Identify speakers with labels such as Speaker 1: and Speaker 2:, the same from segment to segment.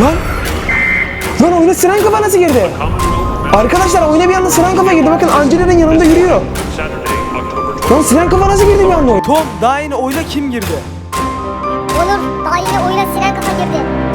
Speaker 1: Lan. Lan oyuna siren kafa nasıl girdi? Arkadaşlar oyuna bir anda siren kafa girdi. Bakın Angela'nın yanında yürüyor. Lan siren kafa nasıl girdi bir anda oyuna? Tom daha yeni oyuna kim girdi?
Speaker 2: Oğlum daha yeni oyuna siren kafa girdi.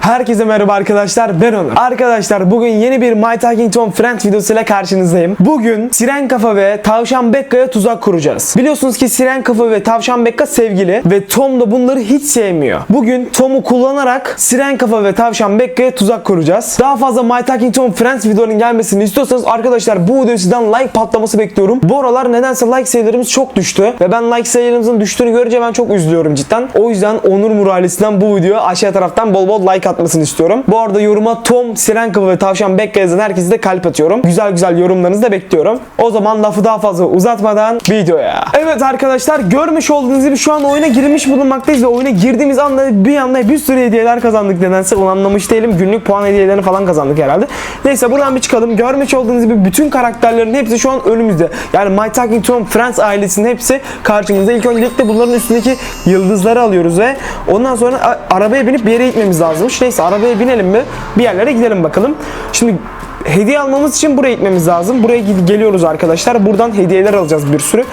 Speaker 1: Herkese merhaba arkadaşlar ben Onur. Arkadaşlar bugün yeni bir My Talking Tom Friends videosuyla karşınızdayım. Bugün Siren Kafa ve Tavşan Bekka'ya tuzak kuracağız. Biliyorsunuz ki Siren Kafa ve Tavşan Bekka sevgili ve Tom da bunları hiç sevmiyor. Bugün Tom'u kullanarak Siren Kafa ve Tavşan Bekka'ya tuzak kuracağız. Daha fazla My Talking Tom Friends videolarının gelmesini istiyorsanız arkadaşlar bu videoyu sizden like patlaması bekliyorum. Bu aralar nedense like sayılarımız çok düştü ve ben like sayılarımızın düştüğünü görünce ben çok üzülüyorum cidden. O yüzden Onur Muralisi'nden bu videoya aşağı taraftan bol bol like atmasını istiyorum. Bu arada yoruma Tom, Siren Kafa ve Tavşan Bekka yazan herkese de kalp atıyorum. Güzel güzel yorumlarınızı da bekliyorum. O zaman lafı daha fazla uzatmadan videoya. Evet arkadaşlar görmüş olduğunuz gibi şu an oyuna girmiş bulunmaktayız ve oyuna girdiğimiz anda bir anda bir sürü hediyeler kazandık nedense onu anlamış değilim. Günlük puan hediyelerini falan kazandık herhalde. Neyse buradan bir çıkalım. Görmüş olduğunuz gibi bütün karakterlerin hepsi şu an önümüzde. Yani My Talking Tom Friends ailesinin hepsi karşımızda. İlk öncelikle bunların üstündeki yıldızları alıyoruz ve ondan sonra arabaya binip bir gitmemiz lazımmış. Neyse arabaya binelim mi? Bir yerlere gidelim bakalım. Şimdi hediye almamız için buraya gitmemiz lazım. Buraya geliyoruz arkadaşlar. Buradan hediyeler alacağız bir sürü.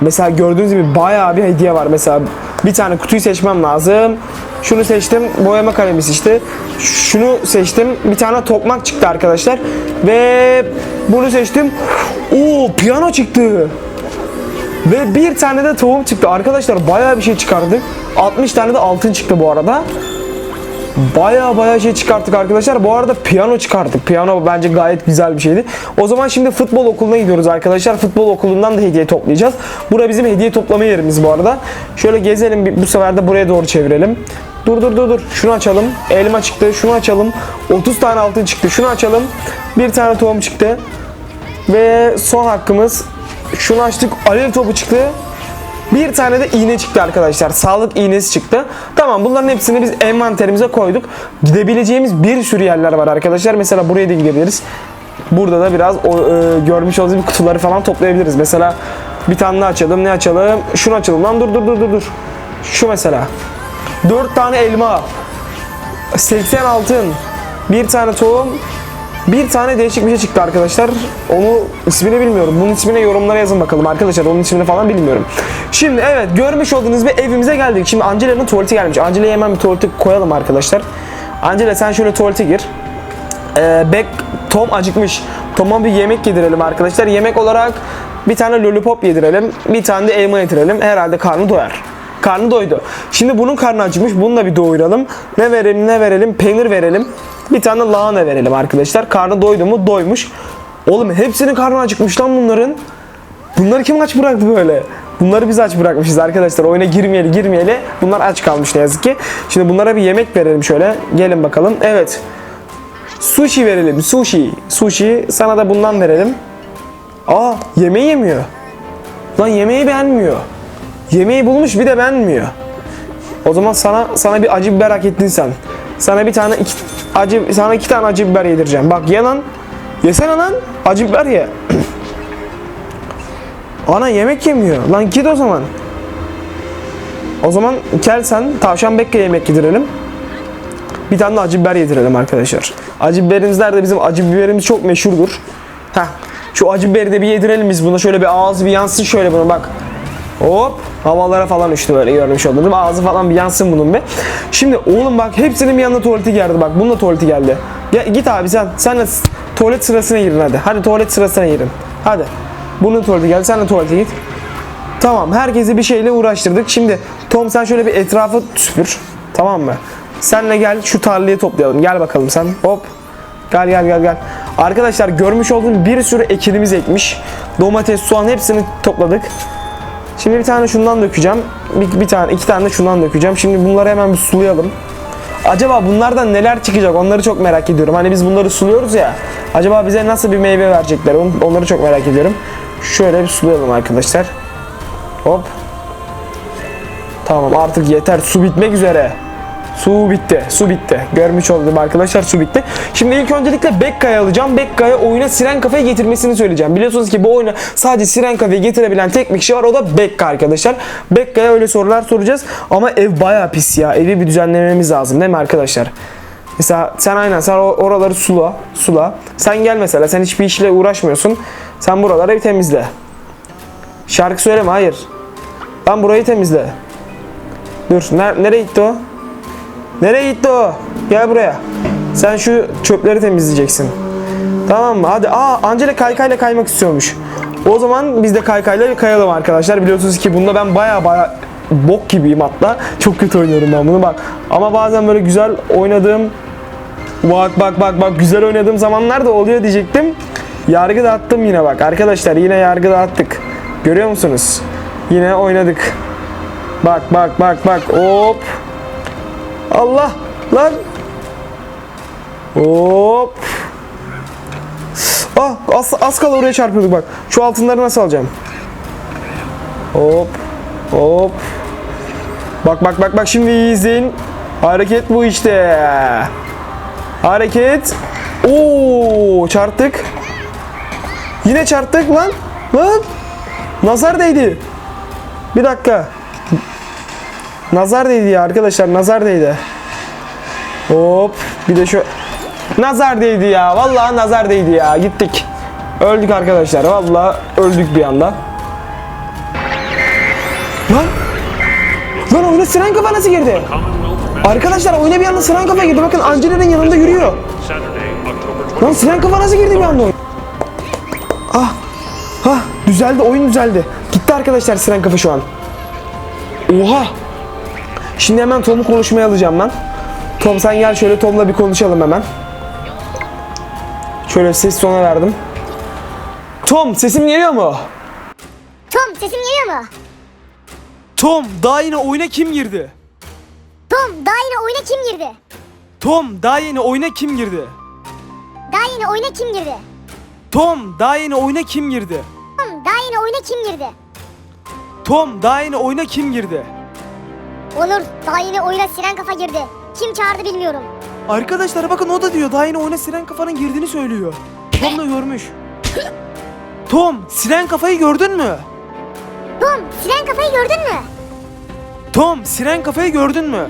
Speaker 1: Mesela gördüğünüz gibi bayağı bir hediye var. Mesela bir tane kutuyu seçmem lazım. Şunu seçtim. Boyama kalemi seçti. Şunu seçtim. Bir tane tokmak çıktı arkadaşlar. Ve bunu seçtim. Oo piyano çıktı. Ve bir tane de tohum çıktı. Arkadaşlar bayağı bir şey çıkardık. 60 tane de altın çıktı bu arada. Baya baya şey çıkarttık arkadaşlar. Bu arada piyano çıkarttık. Piyano bence gayet güzel bir şeydi. O zaman şimdi futbol okuluna gidiyoruz arkadaşlar. Futbol okulundan da hediye toplayacağız. Bura bizim hediye toplama yerimiz bu arada. Şöyle gezelim. Bu sefer de buraya doğru çevirelim. Dur dur dur dur. Şunu açalım. Elma çıktı. Şunu açalım. 30 tane altın çıktı. Şunu açalım. Bir tane tohum çıktı. Ve son hakkımız. Şunu açtık. Alev topu çıktı. Bir tane de iğne çıktı arkadaşlar. Sağlık iğnesi çıktı. Tamam bunların hepsini biz envanterimize koyduk. Gidebileceğimiz bir sürü yerler var arkadaşlar. Mesela buraya da gidebiliriz. Burada da biraz o, e, görmüş olduğunuz gibi kutuları falan toplayabiliriz. Mesela bir tane daha açalım. Ne açalım? Şunu açalım lan. Dur dur dur dur dur. Şu mesela. 4 tane elma. 80 altın. Bir tane tohum. Bir tane değişik bir şey çıktı arkadaşlar. Onu ismini bilmiyorum. Bunun ismini yorumlara yazın bakalım arkadaşlar. Onun ismini falan bilmiyorum. Şimdi evet görmüş olduğunuz gibi evimize geldik. Şimdi Angela'nın tuvaleti gelmiş. Angela'ya hemen bir tuvalete koyalım arkadaşlar. Angela sen şöyle tuvalete gir. Ee, Beck, Tom acıkmış. Tom'a bir yemek yedirelim arkadaşlar. Yemek olarak bir tane lollipop yedirelim. Bir tane de elma yedirelim. Herhalde karnı doyar. Karnı doydu. Şimdi bunun karnı acıkmış. Bunu da bir doyuralım. Ne verelim ne verelim? Peynir verelim. Bir tane lahana verelim arkadaşlar. Karnı doydu mu? Doymuş. Oğlum hepsinin karnı acıkmış lan bunların. Bunları kim aç bıraktı böyle? Bunları biz aç bırakmışız arkadaşlar. Oyuna girmeyeli girmeyeli. Bunlar aç kalmış ne yazık ki. Şimdi bunlara bir yemek verelim şöyle. Gelin bakalım. Evet. Sushi verelim. Sushi. Sushi. Sana da bundan verelim. Aa yemeği yemiyor. Lan yemeği beğenmiyor. Yemeği bulmuş bir de beğenmiyor. O zaman sana sana bir acı biber hak ettin sen. Sana bir tane iki, acı sana iki tane acı biber yedireceğim. Bak ye lan. Yesene lan. Acı biber ye. Ana yemek yemiyor. Lan git o zaman. O zaman gel sen tavşan bekke yemek yedirelim. Bir tane de acı biber yedirelim arkadaşlar. Acı biberimiz nerede? Bizim acı biberimiz çok meşhurdur. Heh. Şu acı biberi de bir yedirelim biz buna. Şöyle bir ağzı bir yansın şöyle buna bak. Hop havalara falan uçtu böyle görmüş oldum. Ağzı falan bir yansın bunun be. Şimdi oğlum bak hepsinin bir yanında tuvaleti geldi bak. Bunun da tuvaleti geldi. Ya, git abi sen. Sen de tuvalet sırasına girin hadi. Hadi tuvalet sırasına girin. Hadi. Bunun tuvaleti geldi. Sen de tuvalete git. Tamam herkesi bir şeyle uğraştırdık. Şimdi Tom sen şöyle bir etrafı süpür. Tamam mı? Senle gel şu tarlayı toplayalım. Gel bakalım sen. Hop. Gel gel gel gel. Arkadaşlar görmüş olduğunuz bir sürü ekinimiz ekmiş. Domates, soğan hepsini topladık. Şimdi bir tane şundan dökeceğim. Bir, bir tane, iki tane de şundan dökeceğim. Şimdi bunları hemen bir sulayalım. Acaba bunlardan neler çıkacak onları çok merak ediyorum. Hani biz bunları suluyoruz ya. Acaba bize nasıl bir meyve verecekler on- onları çok merak ediyorum. Şöyle bir sulayalım arkadaşlar. Hop. Tamam artık yeter. Su bitmek üzere. Su bitti. Su bitti. Görmüş oldum arkadaşlar su bitti. Şimdi ilk öncelikle Bekka'yı alacağım. Bekka'ya oyuna Siren Kafa'yı getirmesini söyleyeceğim. Biliyorsunuz ki bu oyuna sadece Siren Kafa'yı getirebilen tek bir kişi var. O da Bekka arkadaşlar. Bekka'ya öyle sorular soracağız. Ama ev bayağı pis ya. Evi bir düzenlememiz lazım değil mi arkadaşlar? Mesela sen aynen sen oraları sula, sula. Sen gel mesela sen hiçbir işle uğraşmıyorsun. Sen buraları bir temizle. Şarkı söyleme hayır. Lan burayı temizle. Dur ner- nereye gitti o? Nereye gitti o? Gel buraya. Sen şu çöpleri temizleyeceksin. Tamam mı? Hadi. Aa Angela kaykayla kaymak istiyormuş. O zaman biz de kaykayla kayalım arkadaşlar. Biliyorsunuz ki bunda ben baya baya bok gibiyim hatta. Çok kötü oynuyorum ben bunu bak. Ama bazen böyle güzel oynadığım Bak bak bak bak güzel oynadığım zamanlar da oluyor diyecektim. Yargı dağıttım yine bak. Arkadaşlar yine yargı dağıttık. Görüyor musunuz? Yine oynadık. Bak bak bak bak. Hop. Allah lan. Hop. Ah az, az kala oraya çarpıyorduk bak. Şu altınları nasıl alacağım? Hop. Hop. Bak bak bak bak şimdi iyi izleyin. Hareket bu işte. Hareket. Oo çarptık. Yine çarptık lan. Lan. Nazar değdi. Bir dakika. Nazar değdi ya arkadaşlar nazar değdi. Hop bir de şu nazar değdi ya. Vallahi nazar değdi ya. Gittik. Öldük arkadaşlar. Vallahi öldük bir anda. Lan. Lan oyuna siren kafa nasıl girdi? Arkadaşlar oyuna bir anda siren kafa girdi. Bakın Angela'nın yanında yürüyor. Lan siren kafa nasıl girdi bir anda oyun? Ah. Ah düzeldi oyun düzeldi. Gitti arkadaşlar siren kafa şu an. Oha. Şimdi hemen Tom'u konuşmaya alacağım ben. Tom sen gel şöyle Tom'la bir konuşalım hemen. Şöyle ses sona verdim. Tom sesim geliyor mu?
Speaker 2: Tom sesim geliyor mu?
Speaker 1: Tom daha yine oyuna kim girdi?
Speaker 2: Tom daha yeni oyuna kim girdi?
Speaker 1: Tom daha yeni oyuna kim girdi?
Speaker 2: Daha yeni oyuna kim girdi?
Speaker 1: Tom daha yeni oyuna kim girdi?
Speaker 2: Tom daha yeni oyuna kim girdi?
Speaker 1: Tom daha yeni oyuna kim girdi?
Speaker 2: Onur daha yeni oyuna siren kafa girdi. Kim çağırdı bilmiyorum.
Speaker 1: Arkadaşlar bakın o da diyor daha yeni oyuna siren kafanın girdiğini söylüyor. Tom da görmüş. Tom siren kafayı gördün mü?
Speaker 2: Tom siren kafayı gördün mü?
Speaker 1: Tom siren kafayı gördün mü?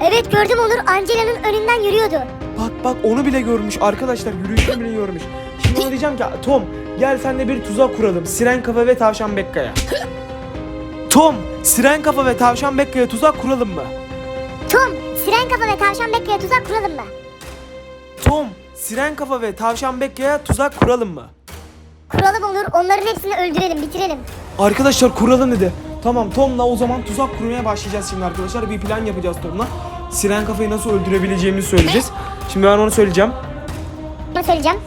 Speaker 2: Evet gördüm Onur Angela'nın önünden yürüyordu.
Speaker 1: Bak bak onu bile görmüş arkadaşlar yürüyüşünü bile görmüş. Şimdi ona diyeceğim ki Tom gel senle bir tuzak kuralım. Siren kafa ve tavşan Bekka'ya. Tom siren kafa ve tavşan Bekka'ya tuzak kuralım mı?
Speaker 2: Tom siren kafa ve tavşan Bekle'ye tuzak kuralım mı?
Speaker 1: Tom siren kafa ve tavşan Bekka'ya tuzak kuralım mı?
Speaker 2: Kuralım Onur onların hepsini öldürelim bitirelim.
Speaker 1: Arkadaşlar kuralım dedi. Tamam Tom'la o zaman tuzak kurmaya başlayacağız şimdi arkadaşlar. Bir plan yapacağız Tom'la. Siren kafayı nasıl öldürebileceğimizi söyleyeceğiz. Şimdi ben onu söyleyeceğim.
Speaker 2: Ne söyleyeceğim?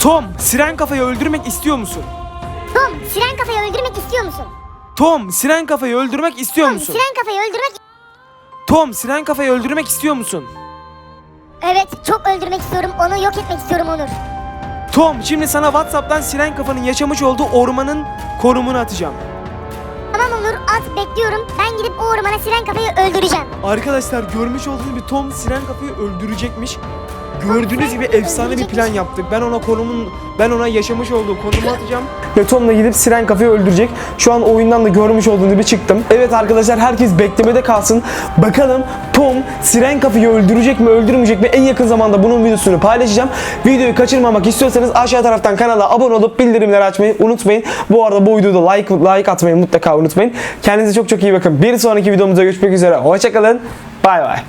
Speaker 1: Tom, siren kafayı öldürmek istiyor musun?
Speaker 2: Tom siren kafayı öldürmek istiyor musun?
Speaker 1: Tom, siren kafayı öldürmek istiyor
Speaker 2: Tom
Speaker 1: musun?
Speaker 2: siren kafayı öldürmek...
Speaker 1: Tom, siren kafayı öldürmek istiyor musun?
Speaker 2: Evet çok öldürmek istiyorum onu yok etmek istiyorum Onur.
Speaker 1: Tom, şimdi sana WhatsApp'tan siren kafanın yaşamış olduğu ormanın konumunu atacağım.
Speaker 2: Tamam Onur at bekliyorum. Ben gidip o ormana siren kafayı öldüreceğim.
Speaker 1: Arkadaşlar görmüş olduğunuz gibi Tom siren kafayı öldürecekmiş. Gördüğünüz gibi efsane bir plan yaptık. Ben ona konumun, ben ona yaşamış olduğu konumu atacağım. Ve Tom'la gidip siren kafayı öldürecek. Şu an oyundan da görmüş olduğunuz gibi çıktım. Evet arkadaşlar herkes beklemede kalsın. Bakalım Tom siren kafayı öldürecek mi öldürmeyecek mi? En yakın zamanda bunun videosunu paylaşacağım. Videoyu kaçırmamak istiyorsanız aşağı taraftan kanala abone olup bildirimleri açmayı unutmayın. Bu arada bu videoda like like atmayı mutlaka unutmayın. Kendinize çok çok iyi bakın. Bir sonraki videomuzda görüşmek üzere. Hoşçakalın. Bay bay.